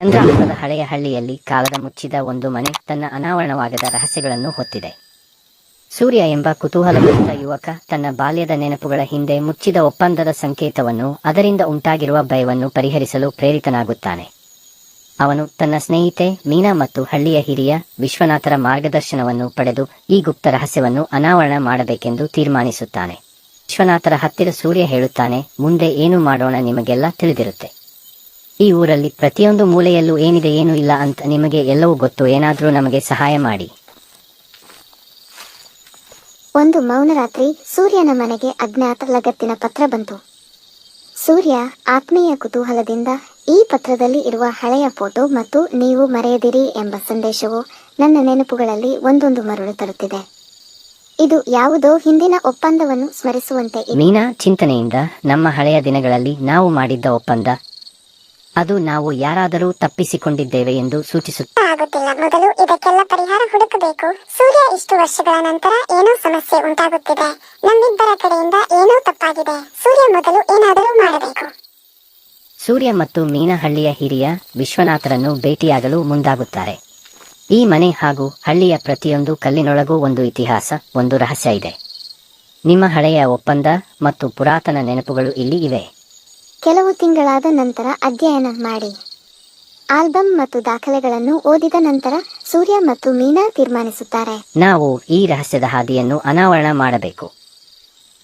ಚಂದ್ರಾಪುರದ ಹಳೆಯ ಹಳ್ಳಿಯಲ್ಲಿ ಕಾಲದ ಮುಚ್ಚಿದ ಒಂದು ಮನೆ ತನ್ನ ಅನಾವರಣವಾಗದ ರಹಸ್ಯಗಳನ್ನು ಹೊತ್ತಿದೆ. ಸೂರ್ಯ ಎಂಬ ಕುತೂಹಲಭರಿತ ಯುವಕ ತನ್ನ ಬಾಲ್ಯದ ನೆನಪುಗಳ ಹಿಂದೆ ಮುಚ್ಚಿದ ಒಪ್ಪಂದದ ಸಂಕೇತವನ್ನು ಅದರಿಂದ ಉಂಟಾಗಿರುವ ಭಯವನ್ನು ಪರಿಹರಿಸಲು ಪ್ರೇರಿತನಾಗುತ್ತಾನೆ. ಅವನು ತನ್ನ ಸ್ನೇಹಿತೆ, ಮೀನಾ ಮತ್ತು ಹಳ್ಳಿಯ ಹಿರಿಯ ವಿಶ್ವನಾಥರ ಮಾರ್ಗದರ್ಶನವನ್ನು ಪಡೆದು ಈ ಗುಪ್ತ ರಹಸ್ಯವನ್ನು ಅನಾವರಣ ಮಾಡಬೇಕೆಂದು ತೀರ್ಮಾನಿಸುತ್ತಾನೆ. ವಿಶ್ವನಾಥರ ಹತ್ತಿರ ಸೂರ್ಯ ಹೇಳುತ್ತಾನೆ, ಮುಂದೆ ಏನು ಮಾಡೋಣ ನಿಮಗೆಲ್ಲ ತಿಳಿದಿರುತ್ತೆ. ಈ ಊರಲ್ಲಿ ಪ್ರತಿಯೊಂದು ಮೂಲೆಯಲ್ಲೂ ಏನಿದೆ ಏನು ಇಲ್ಲ ಅಂತ ನಿಮಗೆ ಎಲ್ಲವೂ ಗೊತ್ತು. ಏನಾದರೂ ನಮಗೆ ಸಹಾಯ ಮಾಡಿ. ಒಂದು ಮೌನ ರಾತ್ರಿ ಸೂರ್ಯನ ಮನೆಗೆ ಅಜ್ಞಾತ ಲಗತ್ತಿನ ಪತ್ರ ಬಂತು. ಸೂರ್ಯ ಆತ್ಮೀಯ ಕುತೂಹಲದಿಂದ ಈ ಪತ್ರದಲ್ಲಿ ಇರುವ ಹಳೆಯ ಫೋಟೋ ಮತ್ತು ನೀವು ಮರೆಯದಿರಿ ಎಂಬ ಸಂದೇಶವು ನನ್ನ ನೆನಪುಗಳಲ್ಲಿ ಒಂದೊಂದು ಮರಳು ತರುತ್ತಿದೆ. ಇದು ಯಾವುದೋ ಹಿಂದಿನ ಒಪ್ಪಂದವನ್ನು ಸ್ಮರಿಸುವಂತೆ ಮೀನಾ ಚಿಂತನೆಯಿಂದ ನಮ್ಮ ಹಳೆಯ ದಿನಗಳಲ್ಲಿ ನಾವು ಮಾಡಿದ್ದ ಒಪ್ಪಂದ ಅದು ನಾವು ಯಾರಾದರೂ ತಪ್ಪಿಸಿಕೊಂಡಿದ್ದೇವೆ ಎಂದು ಸೂಚಿಸುತ್ತದೆ ಆಗುತ್ತಿಲ್ಲ. ಮೊದಲು ಇದಕ್ಕೆಲ್ಲ ಪರಿಹಾರ ಹುಡುಕಬೇಕು. ಸೂರ್ಯ ಇಷ್ಟು ವರ್ಷಗಳ ನಂತರ ಏನೋ ಸಮಸ್ಯೆ ಉಂಟಾಗುತ್ತಿದೆ. ನಮ್ಮಿಬ್ಬರ ಕಡೆಯಿಂದ ಏನೋ ತಪ್ಪಾಗಿದೆ. ಸೂರ್ಯ ಮೊದಲು ಏನಾದರೂ ಮಾಡಬೇಕು. ಸೂರ್ಯ ಮತ್ತು ಮೀನಹಳ್ಳಿಯ ಹಿರಿಯ ವಿಶ್ವನಾಥರನ್ನು ಭೇಟಿಯಾಗಲು ಮುಂದಾಗುತ್ತಾರೆ. ಈ ಮನೆ ಹಾಗೂ ಹಳ್ಳಿಯ ಪ್ರತಿಯೊಂದು ಕಲ್ಲಿನೊಳಗೂ ಒಂದು ಇತಿಹಾಸ ಒಂದು ರಹಸ್ಯ ಇದೆ. ನಿಮ್ಮ ಹಳೆಯ ಒಪ್ಪಂದ ಮತ್ತು ಪುರಾತನ ನೆನಪುಗಳು ಇಲ್ಲಿ ಇವೆ. ಕೆಲವು ತಿಂಗಳಾದ ನಂತರ ಅಧ್ಯಯನ ಮಾಡಿ. ಆಲ್ಬಮ್ ಮತ್ತು ದಾಖಲೆಗಳನ್ನು ಓದಿದ ನಂತರ ಸೂರ್ಯ ಮತ್ತು ಮೀನಾ ತೀರ್ಮಾನಿಸುತ್ತಾರೆ. ನಾವು ಈ ರಹಸ್ಯದ ಹಾದಿಯನ್ನು ಅನಾವರಣ ಮಾಡಬೇಕು.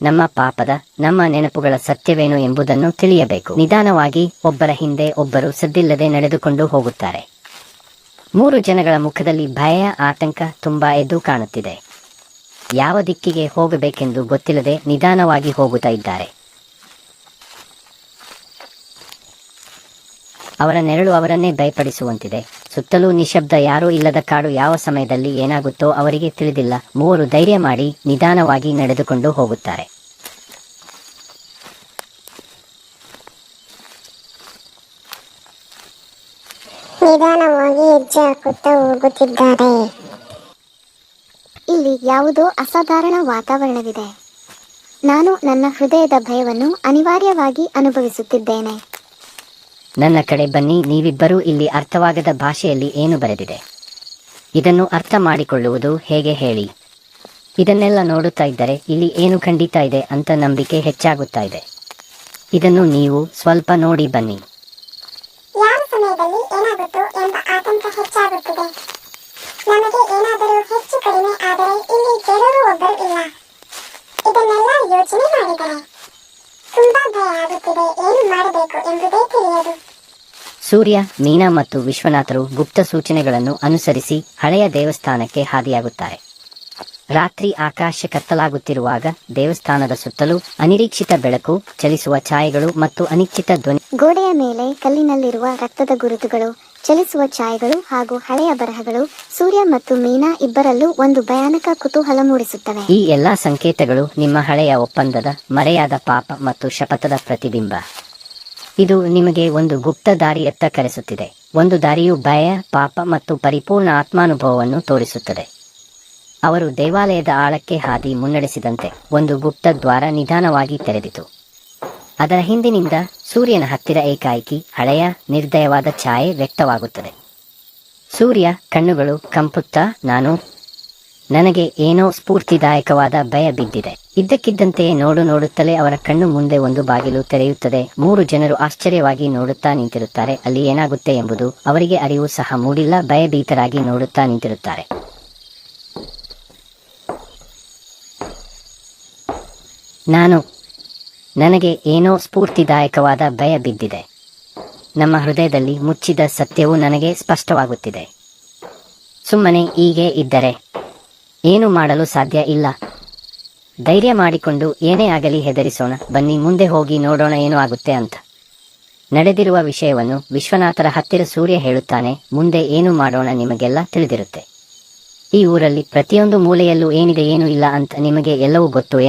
ನಮ್ಮ ಪಾಪದ, ನಮ್ಮ ನೆನಪುಗಳ ಸತ್ಯವೇನು ಎಂಬುದನ್ನು ತಿಳಿಯಬೇಕು. ನಿಧಾನವಾಗಿ ಒಬ್ಬರ ಹಿಂದೆ ಒಬ್ಬರು ಸದ್ದಿಲ್ಲದೆ ನಡೆದುಕೊಂಡು ಹೋಗುತ್ತಾರೆ. ಮೂರು ಜನಗಳ ಮುಖದಲ್ಲಿ ಭಯ, ಆತಂಕ ತುಂಬಾ ಎದ್ದು ಕಾಣುತ್ತಿದೆ. ಯಾವ ದಿಕ್ಕಿಗೆ ಹೋಗಬೇಕೆಂದು ಗೊತ್ತಿಲ್ಲದೆ ನಿಧಾನವಾಗಿ ಹೋಗುತ್ತಾ ಇದ್ದಾರೆ. ಅವರ ನೆರಳು ಅವರನ್ನೇ ಭಯಪಡಿಸುವಂತಿದೆ. ಸುತ್ತಲೂ ನಿಶಬ್ದ ಯಾರೂ ಇಲ್ಲದ ಕಾಡು ಯಾವ ಸಮಯದಲ್ಲಿ ಏನಾಗುತ್ತೋ ಅವರಿಗೆ ತಿಳಿದಿಲ್ಲ. ಮೂವರು ಧೈರ್ಯ ಮಾಡಿ ನಿಧಾನವಾಗಿ ನಡೆದುಕೊಂಡು ಹೋಗುತ್ತಾರೆ. ನಿಧಾನವಾಗಿ ಹೆಜ್ಜೆ ಹಾಕುತ್ತಾ ಹೋಗುತ್ತಿದ್ದಾರೆ. ಇಲ್ಲಿ ಯಾವುದೋ ಅಸಾಧಾರಣ ವಾತಾವರಣವಿದೆ. ನಾನು ನನ್ನ ಹೃದಯದ ಭಯವನ್ನು ಅನಿವಾರ್ಯವಾಗಿ ಅನುಭವಿಸುತ್ತಿದ್ದೇನೆ. ನನ್ನ ಕಡೆ ಬನ್ನಿ, ನೀವಿಬ್ಬರೂ ಇಲ್ಲಿ ಅರ್ಥವಾಗದ ಭಾಷೆಯಲ್ಲಿ ಏನು ಬರೆದಿದೆ? ಇದನ್ನು ಅರ್ಥ ಮಾಡಿಕೊಳ್ಳುವುದು ಹೇಗೆ ಹೇಳಿ? ಇದನ್ನೆಲ್ಲ ನೋಡುತ್ತಾ ಇದ್ದರೆ ಇಲ್ಲಿ ಏನು ಖಂಡಿತ ಇದೆ ಅಂತ ನಂಬಿಕೆ ಹೆಚ್ಚಾಗುತ್ತಾ ಇದೆ. ಇದನ್ನು ನೀವು ಸ್ವಲ್ಪ ನೋಡಿ ಬನ್ನಿ. ಯಾವ ಏನಾಗುತ್ತೋ ಎಂಬ ಆತಂಕ ಹೆಚ್ಚಾಗುತ್ತಿದೆ. ನಮಗೆ ಏನಾದರೂ ಹೆಚ್ಚು ಕಡಿಮೆ ಆದರೆ ಇಲ್ಲಿ ಒಬ್ಬರು ಇಲ್ಲ. ಇದನ್ನೆಲ್ಲ ಯೋಚನೆ ಮಾಡಿದರೆ ತುಂಬಾ ಭಯ ಆಗುತ್ತಿದೆ. ಏನು ಮಾಡಬೇಕು ಎಂಬುದೇ ತಿಳಿಯದು. ಸೂರ್ಯ ಮೀನಾ ಮತ್ತು ವಿಶ್ವನಾಥರು ಗುಪ್ತ ಸೂಚನೆಗಳನ್ನು ಅನುಸರಿಸಿ ಹಳೆಯ ದೇವಸ್ಥಾನಕ್ಕೆ ಹಾದಿಯಾಗುತ್ತಾರೆ. ರಾತ್ರಿ ಆಕಾಶ ಕತ್ತಲಾಗುತ್ತಿರುವಾಗ ದೇವಸ್ಥಾನದ ಸುತ್ತಲೂ ಅನಿರೀಕ್ಷಿತ ಬೆಳಕು ಚಲಿಸುವ ಛಾಯೆಗಳು ಮತ್ತು ಅನಿಶ್ಚಿತ ಧ್ವನಿ ಗೋಡೆಯ ಮೇಲೆ ಕಲ್ಲಿನಲ್ಲಿರುವ ರಕ್ತದ ಗುರುತುಗಳು ಚಲಿಸುವ ಛಾಯೆಗಳು ಹಾಗೂ ಹಳೆಯ ಬರಹಗಳು ಸೂರ್ಯ ಮತ್ತು ಮೀನಾ ಇಬ್ಬರಲ್ಲೂ ಒಂದು ಭಯಾನಕ ಕುತೂಹಲ ಮೂಡಿಸುತ್ತವೆ. ಈ ಎಲ್ಲಾ ಸಂಕೇತಗಳು ನಿಮ್ಮ ಹಳೆಯ ಒಪ್ಪಂದದ ಮರೆಯಾದ ಪಾಪ ಮತ್ತು ಶಪಥದ ಪ್ರತಿಬಿಂಬ. ಇದು ನಿಮಗೆ ಒಂದು ಗುಪ್ತ ದಾರಿಯತ್ತ ಕರೆಸುತ್ತಿದೆ. ಒಂದು ದಾರಿಯು ಭಯ, ಪಾಪ ಮತ್ತು ಪರಿಪೂರ್ಣ ಆತ್ಮಾನುಭವವನ್ನು ತೋರಿಸುತ್ತದೆ. ಅವರು ದೇವಾಲಯದ ಆಳಕ್ಕೆ ಹಾದಿ ಮುನ್ನಡೆಸಿದಂತೆ ಒಂದು ಗುಪ್ತ ದ್ವಾರ ನಿಧಾನವಾಗಿ ತೆರೆದಿತು. ಅದರ ಹಿಂದಿನಿಂದ ಸೂರ್ಯನ ಹತ್ತಿರ ಏಕಾಏಕಿ ಹಳೆಯ, ನಿರ್ದಯವಾದ ಛಾಯೆ ವ್ಯಕ್ತವಾಗುತ್ತದೆ. ಸೂರ್ಯ ಕಣ್ಣುಗಳು ಕಂಪುತ್ತಾ, ನಾನು ನನಗೆ ಏನೋ ಸ್ಫೂರ್ತಿದಾಯಕವಾದ ಭಯ ಬಿದ್ದಿದೆ. ಇದ್ದಕ್ಕಿದ್ದಂತೆ ನೋಡು ನೋಡುತ್ತಲೇ ಅವರ ಕಣ್ಣು ಮುಂದೆ ಒಂದು ಬಾಗಿಲು ತೆರೆಯುತ್ತದೆ. ಮೂರು ಜನರು ಆಶ್ಚರ್ಯವಾಗಿ ನೋಡುತ್ತಾ ನಿಂತಿರುತ್ತಾರೆ. ಅಲ್ಲಿ ಏನಾಗುತ್ತೆ ಎಂಬುದು ಅವರಿಗೆ ಅರಿವು ಸಹ ಮೂಡಿಲ್ಲ. ಭಯಭೀತರಾಗಿ ನೋಡುತ್ತಾ ನಿಂತಿರುತ್ತಾರೆ. ನಾನು, ನನಗೆ ಏನೋ ಸ್ಫೂರ್ತಿದಾಯಕವಾದ ಭಯ ಬಿದ್ದಿದೆ. ನಮ್ಮ ಹೃದಯದಲ್ಲಿ ಮುಚ್ಚಿದ ಸತ್ಯವು ನನಗೆ ಸ್ಪಷ್ಟವಾಗುತ್ತಿದೆ. ಸುಮ್ಮನೆ ಹೀಗೆ ಇದ್ದರೆ ಏನು ಮಾಡಲು ಸಾಧ್ಯ ಇಲ್ಲ. ಧೈರ್ಯ ಮಾಡಿಕೊಂಡು ಏನೇ ಆಗಲಿ ಹೆದರಿಸೋಣ. ಬನ್ನಿ, ಮುಂದೆ ಹೋಗಿ ನೋಡೋಣ ಏನು ಆಗುತ್ತೆ ಅಂತ. ನಡೆದಿರುವ ವಿಷಯವನ್ನು ವಿಶ್ವನಾಥರ ಹತ್ತಿರ ಸೂರ್ಯ ಹೇಳುತ್ತಾನೆ. ಮುಂದೆ ಏನು ಮಾಡೋಣ ನಿಮಗೆಲ್ಲ ತಿಳಿದಿರುತ್ತೆ. ಈ ಊರಲ್ಲಿ ಪ್ರತಿಯೊಂದು ಮೂಲೆಯಲ್ಲೂ ಏನಿದೆ ಏನು ಇಲ್ಲ ಅಂತ ನಿಮಗೆ ಎಲ್ಲವೂ ಗೊತ್ತು